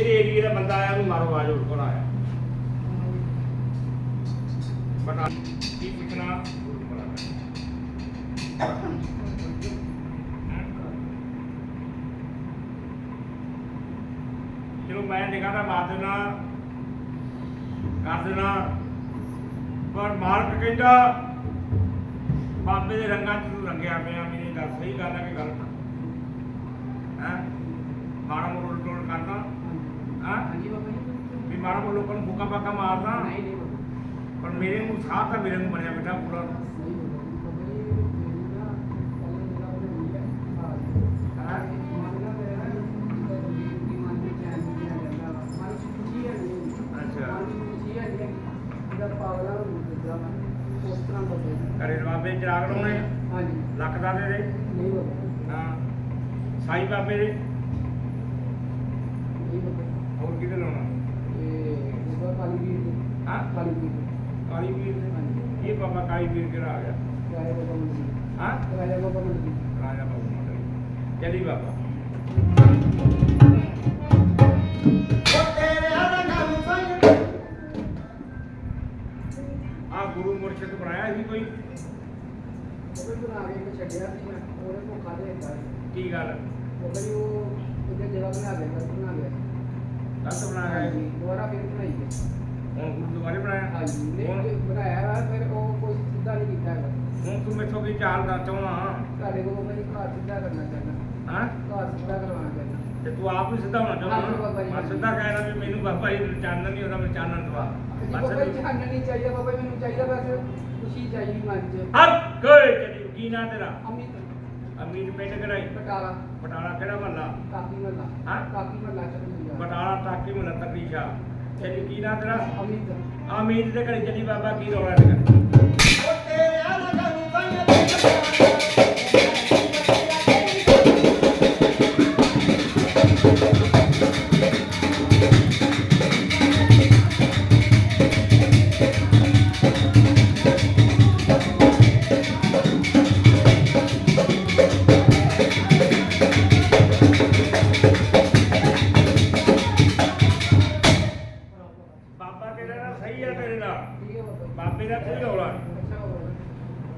ਇਹ ਏਰੀਆ ਦਾ ਬੰਦਾ ਆਇਆ ਉਹਨੂੰ ਮਾਰੋ ਆਜੋ ਕੋਲ ਆਇਆ? ਬਟਾ ਕੀ ਪੁੱਛਣਾ? ਚਲੋ ਮੈਂ ਨਿਗਾਹ ਮਾਰ ਦੇਣਾ, ਕਰ ਦੇਣਾ। ਪਰ ਮਾਲਕ ਕਹਿੰਦਾ, ਬਾਬੇ ਦੇ ਰੰਗਾਂ 'ਚ ਤੂੰ ਰੰਗਿਆ ਪਿਆ, ਮੈਨੂੰ ਦੱਸ ਸਹੀ ਗੱਲ ਹੈ ਕਿ ਗਲਤ? ਹੈ? ਮਾੜਾ ਮੋੜ ਟੋਲ ਕਰਦਾ ਹਾਂ ਹਾਂਜੀ ਬਾਬਾ ਜੀ। ਵੀ ਮਾੜਾ ਮੋੜ ਲੋਕਾਂ ਨੂੰ ਫੂਕਾ ਫਾਕਾ ਮਾਰਦਾ। ਨਹੀਂ ਨਹੀਂ ਬਾਬਾ ਪਰ ਮੇਰੇ ਨੂੰ ਸਾਹ ਤਾਂ ਮੇਰੇ ਨੂੰ ਬਣਿਆ ਬੈਠਾ ਪੂਰਾ। ਨਹੀਂ ਬਾਬਾ ਜੀ। ਬਾਬਾ ਜੀ ਮੇਰੀ ਨਾ ਪਹਿਲੇ ਮੇਰਾ ਉਹ ਨਹੀਂ ਹੈ। ਹਾਂ। ਮੰਨਣਾ ਮੇਰਾ ਨਾ ਦੀ ਮਨ ਦੇ ਚੈਨ ਦੀ ਰਹਿੰਦਾ ਵਾ। ਮਾਰੀ ਖੁਸ਼ੀ ਹੈ। ਨਹੀਂ ਅੱਛਾ। ਮਾਰੀ ਖੁਸ਼ੀ ਹੈ ਨਹੀਂ ਇਹਦਾ ਪਾਗਲਾ ਨੂੰ ਦਿੱਤਾ ਮੈਂ ਉਸ ਤਰ੍ਹਾਂ ਬਾਬਾ ਜੀ। ਘਰੇ ਬਾਬੇ ਚਿਰਾਗ ਲਾਉਣੇ ਹਾਂਜੀ। ਲੱਖ ਦਾ ਦੇ ਦੇ। ਨਹੀਂ ਬਾਬਾ ਹਾਂ। ਸਾਈ ਬਾਬੇ ਦੇ। ਹੋਰ ਕਿਹਦੇ ਲਾਉਣਾ? ਇਹ ਉਹਦਾ ਕਾਲੀ ਵੀਰ ਦੇ। ਹਾਂ? ਕਾਲੀ ਵੀਰ ਦੇ। ਕਾਲੀ ਵੀਰ ਦੇ? ਹਾਂਜੀ। ਇਹ ਬਾਬਾ ਕਾਲੀ ਵੀਰ ਕਿਹੜਾ ਆ ਗਿਆ? ਰਾਜਾ ਬਾਬਾ ਮੰਡੀ ਹਾਂ? ਰਾਜਾ ਬਾਬਾ ਮੰਡੀ ਰਾਜਾ ਬਾਬਾ ਮੰਡਲੀ ਚਲੀ ਬਾਬਾ। ਆ ਗੁਰੂ ਮੁਰਸ਼ਿਦ ਬਣਾਇਆ ਸੀ ਕੋਈ? ਉਹਦੇ ਤੋਂ ਆ ਕੇ ਛੱਡਿਆ ਸੀ ਮੈਂ। ਉਹਦੇ ਕੋ ਖਾਦੇ ਹੁੰਦਾ ਕੀ ਗੱਲ? ਉਹ ਬਈ ਉਹ ਉਹਦੇ ਜਗ੍ਹਾ ਬਣਾ ਦੇ ਕਰ ਬਣਾ ਗਿਆ ਗਲਤ ਬਣਾਇਆ ਹੈ। ਹਾਂਜੀ ਦੁਬਾਰਾ ਫਿਰ ਬਣਾਈ ਹੈ। ਹੁਣ ਗੁਰੂ ਦੁਬਾਰੇ ਬਣਾਇਆ। ਹਾਂਜੀ ਹੁਣ ਨਹੀਂ ਬਣਾਇਆ ਵਾ ਫਿਰ ਉਹ ਕੋਈ ਸਿੱਧਾ ਨਹੀਂ ਕੀਤਾ ਹੈਗਾ। ਹੁਣ ਤੂੰ ਮੈਥੋਂ ਕੀ ਚਾਲ ਦਾ ਚਾਹਣਾ ਤੁਹਾਡੇ ਕੋਲ ਬਈ ਘਰ ਸਿੱਧਾ ਕਰਨਾ ਚਾਹੁੰਦਾ। ਹਾਂ? ਘਰ ਸਿੱਧਾ ਕਰਵਾਉਣਾ ਚਾਹੁੰਦਾ। ਤੇ ਤੂੰ ਆਪ ਹੀ ਸਿੱਧਾ ਹੋਣਾ ਹਾਂਜੀ ਬਾਬਾ ਚਾਹੁੰਦਾ ਜੀ, ਮੈਂ। ਸਿੱਧਾ ਕਹਿਣਾ ਵੀ ਮੈਨੂੰ ਬਾਬਾ ਜੀ ਚਾਨਣ ਨਹੀਂ ਹੁੰਦਾ ਮੈਂ ਚਾਨਣ ਦਵਾ। ਜੀ ਬਾਬਾ ਜੀ ਚਾਨਣ ਨਹੀਂ ਚਾਹੀਦਾ ਬਾਬਾ ਜੀ, ਮੈਨੂੰ ਚਾਹੀਦਾ ਬਸ ਖੁਸ਼ੀ ਚਾਹੀਦੀ ਮਨ 'ਚ। ਹਰ ਕੋਈ ਚਲੀ ਕੀ ਨਾ ਤੇਰਾ? ਅਮਿਤ। ਅਮੀਰ ਪਿੰਡ ਕਿਹੜਾ ਬਟਾਲਾ ਬਟਾਲਾ ਕਿਹੜਾ ਮਹੱਲਾ? ਕਾਕੀ ਮੱਲਾ ਹਾਂ? ਕਾਕੀ ਮੱਲਾ ਚੱਲ ਬਟਾਲਾ ਟਾਕੀ ਮਹੱਲਾ ਤਕੜੀ ਸ਼ਾ ਚਲੀ ਕੀ ਨਾ ਤੇਰਾ? ਅਮਿਤ। ਅਮੀਰ ਦੇ ਘਰੇ ਚਲੀ ਬਾਬਾ ਕੀ ਰੌਲਾ ਤੇ ਬਾਬਾ ਤੇਰਾ ਨਾਲ ਸਹੀ ਆ ਤੇਰੇ ਨਾਲ? ਬਾਬਾ ਦਾ।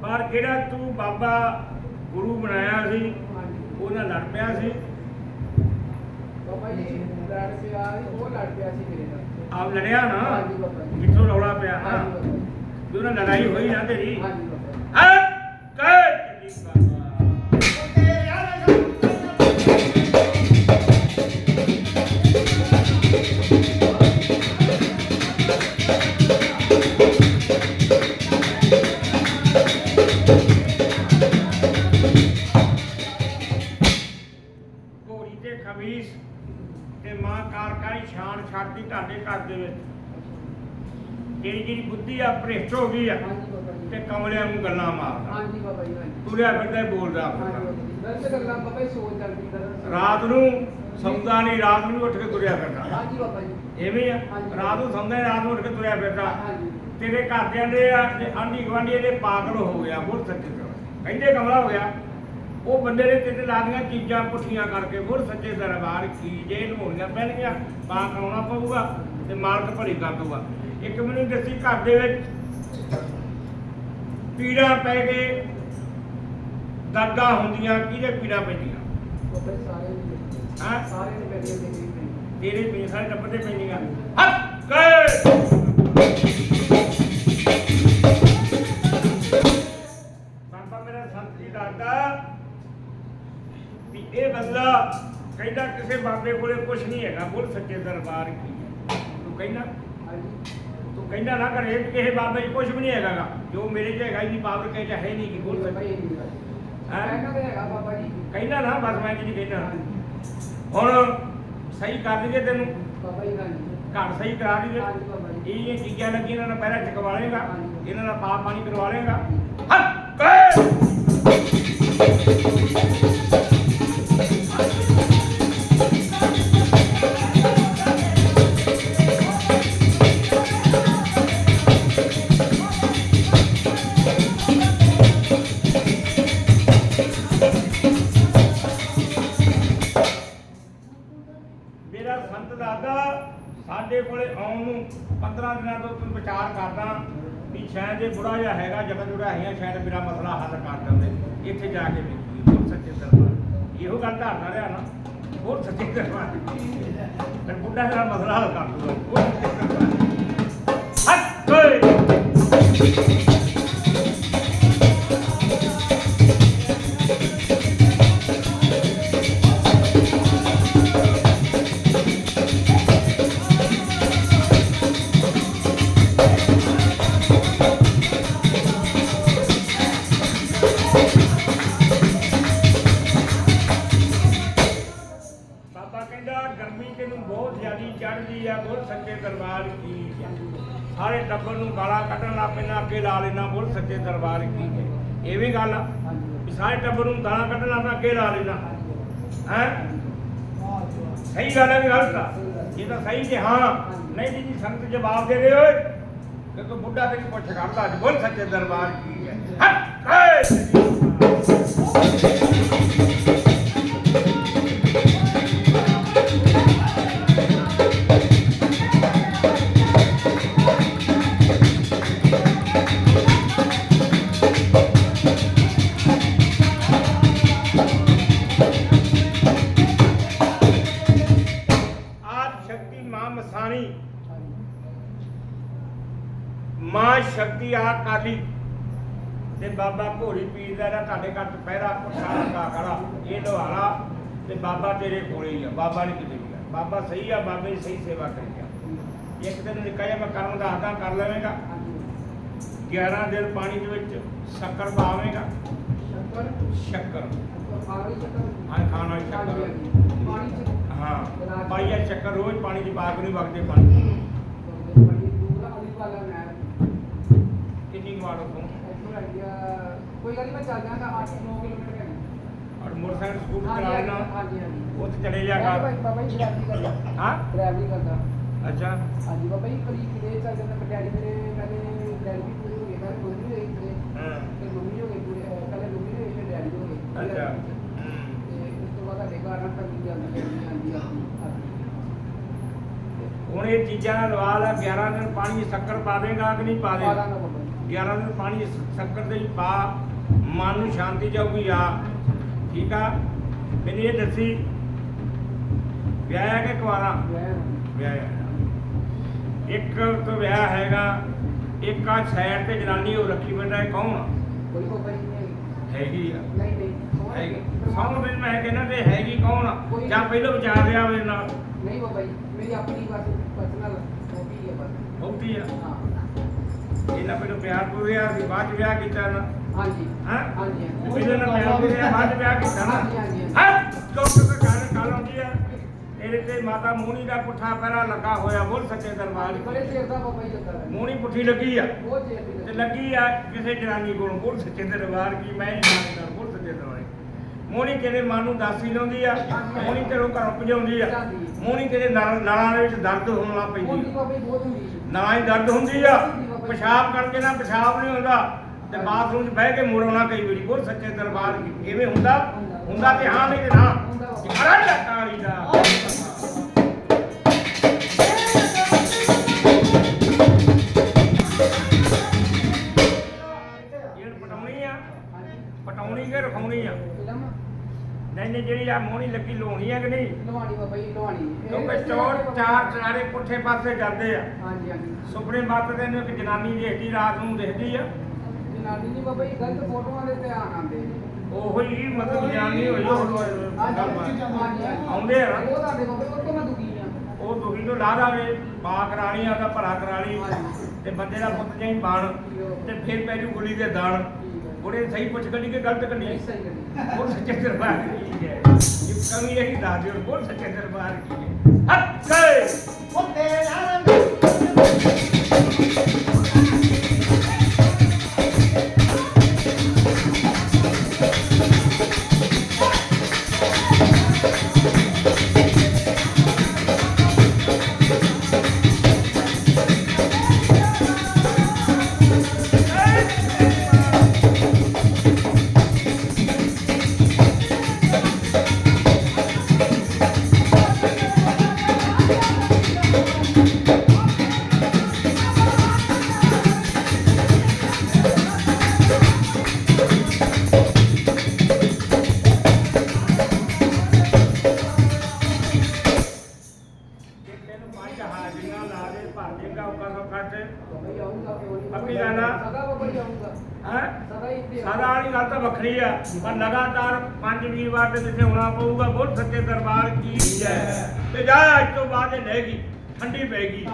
ਪਰ ਕਿਹੜਾ ਤੂੰ ਬਾਬਾ ਗੁਰੂ ਬਣਾਇਆ ਸੀ ਉਹਨਾਂ ਲੜ ਪਿਆ ਸੀ ਬਾਬਾ ਜੀ ਲੜ ਪਿਆ ਉਹ ਲੜ ਪਿਆ ਸੀ। ਮੇਰੇ ਨਾਲ ਆਪ ਲੜਿਆ ਨਾ? ਕਿੱਥੋਂ ਰੌਲਾ ਪਿਆ? ਹਾਂ। ਉਹਨਾਂ ਲੜਾਈ ਹੋਈ ਨਾ ਤੇਰੀ। ਹਾਂ ਕਹਿ! ਚਲੀ ਬਾਬਾ ਛੱਡਦੀ ਤੁਹਾਡੇ ਘਰ ਦੇ ਵਿੱਚ। ਜਿਹੜੀ ਜਿਹੜੀ ਬੁੱਧੀ ਆ ਭ੍ਰਿਸ਼ਟ ਹੋ ਗਈ ਆ ਹਾਂਜੀ ਬਾਬਾ ਜੀ। ਤੇ ਕਮਲਿਆਂ ਨੂੰ ਗੱਲਾਂ ਮਾਰਦਾ। ਹਾਂਜੀ ਬਾਬਾ ਜੀ ਹਾਂਜੀ। ਤੁਰਿਆ ਫਿਰਦਾ ਹੀ ਬੋਲਦਾ ਹਾਂਜੀ ਫਿਰਦਾ ਬਾਬਾ ਜੀ। ਦਰਸ ਗੱਲਾਂ ਬਾਬਾ ਜੀ ਸੋਚ ਜਾਂਦੀ ਦਰਸ ਰਾਤ ਨੂੰ ਸੌਂਦਾ ਨਹੀਂ ਰਾਤ ਨੂੰ ਵੀ ਉੱਠ ਕੇ ਤੁਰਿਆ ਫਿਰਦਾ। ਹਾਂਜੀ ਬਾਬਾ ਜੀ। ਐਵੇਂ ਆ। ਹਾਂਜੀ। ਰਾਤ ਨੂੰ ਸੌਂਦਾ ਨੀ, ਰਾਤ ਨੂੰ ਉੱਠ ਕੇ ਤੁਰਿਆ ਫਿਰਦਾ। ਹਾਂਜੀ। ਤੇਰੇ ਘਰਦਿਆਂ ਦੇ ਆ ਤੇ ਆਂਢੀ ਗੁਆਂਢੀ ਇਹਦੇ ਪਾਗਲ ਹੋ ਗਿਆ ਬਹੁਤ ਸੱਚੇ ਕਹਿੰਦੇ ਕਮਲਾ ਹੋ ਗਿਆ। ਉਹ ਬੰਦੇ ਨੇ ਤੇਰੇ ਲਾਦੀਆਂ ਚੀਜ਼ਾਂ ਪੁੱਠੀਆਂ ਕਰਕੇ ਬਹੁਤ ਸੱਚੇ ਦਰਬਾਰ ਕੀ ਜੇ ਨਹਾਉਣੀਆਂ ਪੈਣਗੀਆਂ ਪਾ ਕਰਾਉਣਾ ਪਊਗਾ ਤੇ ਮਾਲਕ ਭਲੀ ਕਰ ਦਊਗਾ। ਇੱਕ ਮੈਨੂੰ ਦੱਸੀ ਘਰ ਦੇ ਵਿੱਚ ਪੀੜਾ ਪੈ ਗਏ ਦਰਦਾਂ ਹੁੰਦੀਆਂ ਕਿਹਦੇ ਪੀੜਾ ਪੈਂਦੀਆਂ? ਹਾਂ ਸਾਰੇ ਨੇ ਪਈ ਤੇਰੇ ਪੀੜ ਸਾਰੇ ਟੱਬਰ ਦੇ ਪੈਂਦੀਆਂ। ਹੱਕ ਗਏ ਕਿਸੇ ਬਾਬੇ ਕੋਲੇ ਕੁਝ ਨਹੀਂ ਹੈਗਾ ਬੋਲ ਸੱਚੇ ਦਰਬਾਰ ਕੀ ਹੈ। ਤੂੰ ਕਹਿੰਦਾ ਹਾਂਜੀ ਤੂੰ ਕਹਿੰਦਾ ਨਾ ਕਰੇ ਕਿ ਕਿਸੇ ਬਾਬੇ 'ਚ ਕੁਝ ਵੀ ਨਹੀਂ ਹੈਗਾ ਗਾ। ਜੋ ਮੇਰੇ 'ਚ ਹੈਗਾ ਹੀ ਪਾਵਰ ਕੇ 'ਚ ਹੈ ਨਹੀਂ ਕਿ ਬੋਲ ਸੱਚੇ? ਕਹਿੰਦਾ ਨਾ ਬਸ ਮੈਂ ਜੀ ਕਹਿੰਦਾ। ਹੁਣ ਸਹੀ ਕਰ ਦਈਏ ਤੈਨੂੰ। ਬਾਬਾ ਜੀ ਹਾਂਜੀ। ਘਰ ਸਹੀ ਕਰਾ ਦਈਏ। ਇਹ ਇਹ ਚੀਜ਼ਾਂ ਲੱਗੀਆਂ ਇਹਨਾਂ ਨਾਲ ਪਹਿਲਾਂ ਚਕਵਾ ਲੇਗਾ। ਇਹਨਾਂ ਦਾ ਪਾਪ ਪਾਣੀ ਕਰਵਾ ਲੇਗਾ ਹੱਕ ਸ਼ਾਇਦ ਇਹ ਬੁੜਾ ਜਿਹਾ ਹੈਗਾ ਜਗਤ ਜੁੜਾ ਹੈ, ਸ਼ਾਇਦ ਮੇਰਾ ਮਸਲਾ ਹੱਲ ਕਰ ਦਿੰਦੇ। ਇੱਥੇ ਜਾ ਕੇ ਵੇਖੀ ਹੋਰ ਸੱਚੇ ਦਰਬਾਰ। ਇਹੋ ਗੱਲ ਧਾਰਨਾ ਰਿਹਾ ਨਾ, ਹੋਰ ਸੱਚੇ ਦਰਬਾਰ ਫਿਰ ਬੁੱਢਾ ਦਾ ਮਸਲਾ ਹੱਲ ਕਰ ਦੂਗਾ। ਹੋਰ ਸੱਚੇ ਦਰਬਾਰ ਹੱਥ ਸਾਰੇ ਗਾਲਾਂ ਕੱਢਣ ਲੱਗ ਪੈਣਾ ਅੱਗੇ ਲਾ ਲੈਣਾ ਬੋਲ ਸੱਚੇ ਦਰਬਾਰ ਕੀ ਹੈ। ਇਹ ਵੀ ਗੱਲ ਆ, ਵੀ ਸਾਰੇ ਟੱਬਰ ਨੂੰ ਗਾਲਾਂ ਕੱਢਣਾ ਲੱਗ ਅੱਗੇ ਲਾ ਲੈਣਾ ਹੈ? ਸਹੀ ਗੱਲ ਹੈ ਵੀ ਗਲਤ ਆ। ਇਹ ਤਾਂ ਸਹੀ ਕਿ ਹਾਂ ਨਹੀਂ ਜੀ ਜੀ, ਸੰਗਤ ਜਵਾਬ ਦੇ ਰਹੇ ਓਏ। ਕਿਉਂਕਿ ਬੁੱਢਾ ਤੇ ਪੁੱਛ ਕਰਦਾ, ਅੱਜ ਬੋਲ ਸੱਚੇ ਦਰਬਾਰ ਕੀ ਮਾਂ ਸ਼ਕਤੀ ਆ ਕਾਲੀ ਤੇ ਬਾਬਾ ਘੋੜੀ ਪੀਰ ਦਾ ਜਿਹੜਾ ਤੁਹਾਡੇ ਘਰ ਪਹਿਰਾ ਪੁੱਛਾ ਲੱਗਾ ਖੜਾ ਇਹ ਲੋਹਾਰਾ ਤੇ ਬਾਬਾ ਤੇਰੇ ਕੋਲੇ ਹੀ ਆ ਬਾਬਾ ਨਹੀਂ ਕਿਤੇ ਗਿਆ। ਬਾਬਾ ਸਹੀ ਆ ਬਾਬੇ ਦੀ ਸਹੀ ਸੇਵਾ ਕਰੀ ਆ। ਇੱਕ ਦਿਨ ਨਿਕਾ ਜਿਹਾ ਮੈਂ ਕਰਮ ਦੱਸਦਾ ਕਰ ਲਵੇਂਗਾ। 11 ਦਿਨ ਪਾਣੀ ਦੇ ਵਿੱਚ ਸ਼ੱਕਰ ਪਾਵੇਂਗਾ। ਸ਼ੱਕਰ? ਸ਼ੱਕਰ। ਆਰੀ ਸ਼ੱਕਰ? ਹਾਂ ਖਾਣ ਸ਼ੱਕਰ। ਪਾਣੀ ਚ? ਹਾਂ ਪਾਈਆ ਸ਼ੱਕਰ ਰੋਜ਼ ਪਾਣੀ ਦੀ ਬਾਗ ਨਹੀਂ ਵਗਦੇ ਪਾਣੀ। ਬੜੀ ਦੂਰ ਅਲੀ ਵਾਲਾ ਮੈਂ ਕਿੰਨੀ ਮਾਰੋ ਤੂੰ। ਇੱਥੋਂ ਆਈਆ ਕੋਈ ਗੱਲ ਨਹੀਂ ਮੈਂ ਚੱਲ ਜਾਗਾ 8-9 ਕਿਲੋਮੀਟਰ ਹੈ ਔਰ ਮੋਟਰਸਾਈਕਲ ਸਕੂਟਰ ਹਾਂਜੀ, ਚਲਾ ਲੈਣਾ ਹਾਂਜੀ ਹਾਂਜੀ। ਉੱਥੇ ਚਲੇ ਜਾ ਬਾਬਾ ਕਰ ਜੀ ਬਾਬਾ ਜੀ ਡਰਾਈਵਰੀ ਕਰਦਾ। ਹਾਂ? ਡਰਾਈਵਰੀ ਕਰਦਾ। ਅੱਛਾ। ਹਾਂਜੀ ਬਾਬਾ ਜੀ ਕਰੀ ਕਿਤੇ ਚੱਲ ਜਾਂਦਾ ਪਰ ਡੈਡੀ ਮੇਰੇ ਪਹਿਲੇ ਡੈਡੀ ਵੀ ਪੂਰੇ ਹੋ ਗਏ ਪਹਿਲੇ ਕੋਈ ਨਹੀਂ ਹੋਈ ਕਿਤੇ। ਹਾਂ। ਤੇ ਮੰਮੀ ਹੋ ਗਈ ਪੂਰੇ ਅਹ ਪਹਿਲੇ ਮੰਮੀ ਹੋਈ ਫਿਰ ਡੈਡੀ ਹੋ ਗਏ। ਅੱਛਾ। ਤੇ ਉਸ ਤੋਂ ਬਾਅਦ ਸਾਡੇ ਘਰ ਨਾਲ ਕੰਨੀ ਜਾਂਦੀ ਜਾਂਦੀ ਆਂਦੀ ਆਂਦੀ ਹੁਣ ਇਹ ਚੀਜ਼ਾਂ ਦਾ ਲਵਾ ਲਾ 11 ਦਿਨ ਪਾਣੀ ਸ਼ੱਕਰ ਪਾ ਦੇਗਾ ਕਿ ਨਹੀਂ ਪਾ ਜੀ 11 ਦਿਨ ਪਾਣੀ ਸ਼ੱਕਰ ਦੇ ਹੀ ਪਾ ਮਨ ਨੂੰ ਸ਼ਾਂਤੀ ਜਾਊਗੀ ਆ। ਠੀਕ ਆ? ਮੈਨੂੰ ਇਹ ਦੱਸੀ ਵਿਆਹ ਹੈ ਕਿ ਕੁਆਰਾ। ਵਿਆਹ ਹੈ। ਇੱਕ ਤੋਂ ਵਿਆਹ ਹੈਗਾ ਇੱਕ ਆ ਸਾਈਡ ਤੇ ਜਨਾਨੀ ਉਹ ਰੱਖੀ ਬੈਠਾ ਹੈ ਕੌਣ? ਕੋਈ ਜੀ ਨਹੀਂ ਹੈਗੀ। ਆ। ਨਹੀਂ ਨਹੀਂ ਹੈਗੀ। ਹੈ? ਸੌਣ ਦਿਨ ਮੈਂ ਕਹਿੰਦਾ ਤੇ ਹੈਗੀ ਕੌਣ? ਕੋਈ- ਜਾਂ ਪਹਿਲਾਂ ਵਿਚਾਰ ਲਿਆ ਮੇਰੇ ਨਾਲ? ਨਹੀਂ ਬਾਬਾ ਜੀ ਮੇਰੀ ਆਪਣੀ ਬਸ ਪਰਸਨਲ ਹੌਬੀ ਹੈ ਬਸ। ਬਹੁਤੀ ਆ। ਹਾਂ। ਇਹਨਾਂ ਪਹਿਲਾਂ ਪਿਆਰ ਪੁਰਿਆ ਸੀ ਬਾਅਦ ਚ ਵਿਆਹ ਕੀਤਾ ਨਾ ਹਾਂਜੀ। ਹਾਂ? ਹਾਂਜੀ। ਪਹਿਲਾਂ ਨਾ ਪਿਆਰ ਪੁਰਿਆ ਬਾਅਦ ਚ ਵਿਆਹ ਕੀਤਾ ਨਾ। ਹਾਂ? ਚੌਕ ਤੇ ਘਰ ਕਾਲ ਆਉਂਦੀ ਆ। ਤੇਰੇ ਤੇ ਮਾਤਾ ਮੋਹਣੀ ਦਾ ਪੁੱਠਾ ਪੈਰਾ ਲੱਗਾ ਹੋਇਆ ਬੋਲ ਸੱਚੇ ਦਰਬਾਰ ਬੜੇ ਚਿਰ ਦਾ ਬਾਬਾ ਜੀ ਲੱਗਾ ਮੋਹਣੀ ਪੁੱਠੀ ਲੱਗੀ ਆ। ਬਹੁਤ ਚਿਰ ਦੀ ਤੇ ਲੱਗੀ। ਆ ਕਿਸੇ ਜਨਾਨੀ ਕੋਲੋਂ ਬੋਲ ਸੱਚੇ ਦਰਬਾਰ ਕੀ ਮੈਂ ਨਹੀਂ ਜਾਣਦਾ ਬੋਲ ਸੱਚੇ ਦਰਬਾਰ ਮੋਹਣੀ ਤੇਰੇ ਮਨ ਨੂੰ ਦਾਸੀ ਲਾਉਂਦੀ ਆ ਮੋਹਣੀ ਤੇਰੇ ਘਰੋਂ ਭਜਾਉਂਦੀ ਆ। ਮੋਹਣੀ ਤੇਰੇ ਨਾਲ- ਦੇ ਵਿੱਚ ਦਰਦ ਹੋਣ ਲੱਗ ਪੈਂਦੀ ਹੁੰਦੀ ਨਾ ਹੀ ਦਰਦ ਹੁੰਦੀ ਆ। ਪਿਸ਼ਾਬ ਕਰਕੇ ਨਾ ਪਿਸ਼ਾਬ ਨਹੀਂ ਹੁੰਦਾ ਤੇ ਬਾਥਰੂਮ 'ਚ ਬਹਿ ਕੇ ਮੁੜਾਉਣਾ ਕਈ ਵਾਰੀ ਬਹੁਤ ਸੱਚੇ ਦਰਬਾਰ ਕੀ ਐਵੇਂ ਹੁੰਦਾ? ਹੁੰਦਾ ਤੇ ਹਾਂ ਨਹੀਂ ਤੇ ਨਾ। ਅਰੇ ਲੱਤਾਲੀ ਦਾ। ਨਹੀਂ ਜਿਹੜੀ ਆ ਮੋਹਣੀ ਲੱਗੀ ਲੋਣੀ ਆ ਕਿ ਨਹੀਂ? ਲਵਾਣੀ ਬਾਬਾ ਜੀ ਲਵਾਣੀ ਕਿਉਂਕਿ ਚੋਰ ਜੀ। ਚਾਰ ਚਨਾਰੇ ਪੁੱਠੇ ਪਾਸੇ ਜਾਂਦੇ ਆ। ਹਾਂਜੀ ਹਾਂਜੀ। ਸੁਪਨੇ ਮੱਤਦੇ ਨੇ ਇੱਕ ਜਨਾਨੀ ਦੇਖਦੀ ਰਾਤ ਨੂੰ ਦੇਖਦੀ ਆ। ਜਨਾਨੀ ਨਹੀਂ ਬਾਬਾ ਜੀ ਗਲਤ ਫੋਟੋਆਂ ਦੇ ਧਿਆਨ ਆਉਂਦੇ ਉਹੋ ਹੀ ਮਤਲਬ ਗਿਆਨੀ ਹੋਈ ਆਉਂਦੇ ਆ। ਨਾ। ਉਹ ਤੁਹਾਡੇ ਬਾਬਾ ਜੀ ਉਹ ਤੋਂ ਮੈਂ ਦੁਖੀ ਆ। ਉਹ ਦੁਖੀ ਤੋਂ ਲਾ ਦਾਵੇ ਪਾ ਕਰਾਣੀ ਆਦਾ ਭਰਾ ਕਰਾਣੀ। ਤੇ ਬੰਦੇ ਦਾ ਪੁੱਤ ਜਾਈ ਬਣ ਤੇ ਫਿਰ ਪੈਜੂ ਗੁਲੀ ਦੇ ਦਾਣ। ਹੈ ਉਹਨੇ ਸਹੀ ਪੁੱਛ ਕੱਢੀ ਕਿ ਗਲਤ ਕੱਢੀ ਨਹੀਂ ਸਹੀ ਗੱਲ ਉਹ ਸੱਚੇ ਦਰਬਾਰ ਕੀ ਹੈ ਇਹ ਕਮੀ ਹੈ ਕਿ ਦੱਸ ਦਿਓ ਕੋਲ ਸੱਚੇ ਦਰਬਾਰ ਕੀ ਹੈ ਹੱਥ ਗਏ ਖਾਤੇ ਹੈ? ਸਾਰਾ ਵਾਲੀ ਗੱਲ ਤਾਂ ਵੱਖਰੀ ਆ ਪਰ ਲਗਾਤਾਰ ਪੰਜ ਵੀਰਵਾਰ ਦੇ ਵਿੱਚ ਹੋਣਾ ਪਊਗਾ ਬਹੁਤ ਸੱਚੇ ਦਰਬਾਰ ਕੀ ਜੈ। ਤੇ ਜਾ ਅੱਜ ਤੋਂ ਬਾਅਦ ਇਹ ਲਹਿਗੀ ਠੰਡੀ ਪੈਗੀ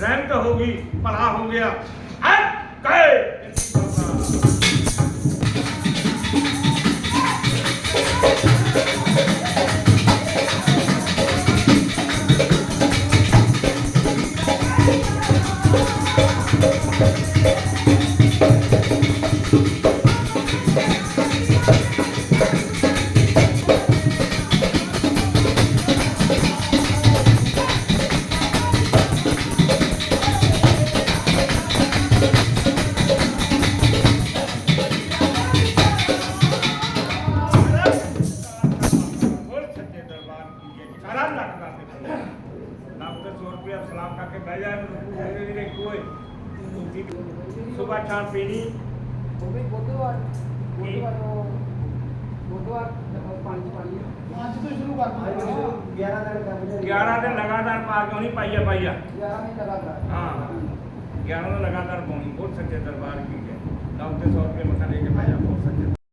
ਰਹਿਮਤ ਹੋ ਗਈ ਭਲਾ ਹੋ ਗਿਆ। ਸਲਾਮ ਕਰਕੇ ਬਹਿ ਜਾ ਇਹਨੂੰ ਮੇਰੇ ਵੀਰੇ ਕੋਈ ਸੁਬਹ ਚਾਹ ਪੀਣੀ ਉਹ ਵੀ ਬੁੱਧਵਾਰ ਬੁੱਧਵਾਰ ਨੂੰ ਬੁੱਧਵਾਰ ਜਦੋਂ ਪਾਣੀ ਚ ਪਾਣੀ ਅੱਜ ਤੋਂ ਸ਼ੁਰੂ ਕਰ ਦੋ 11 ਦਿਨ ਕੰਮ 11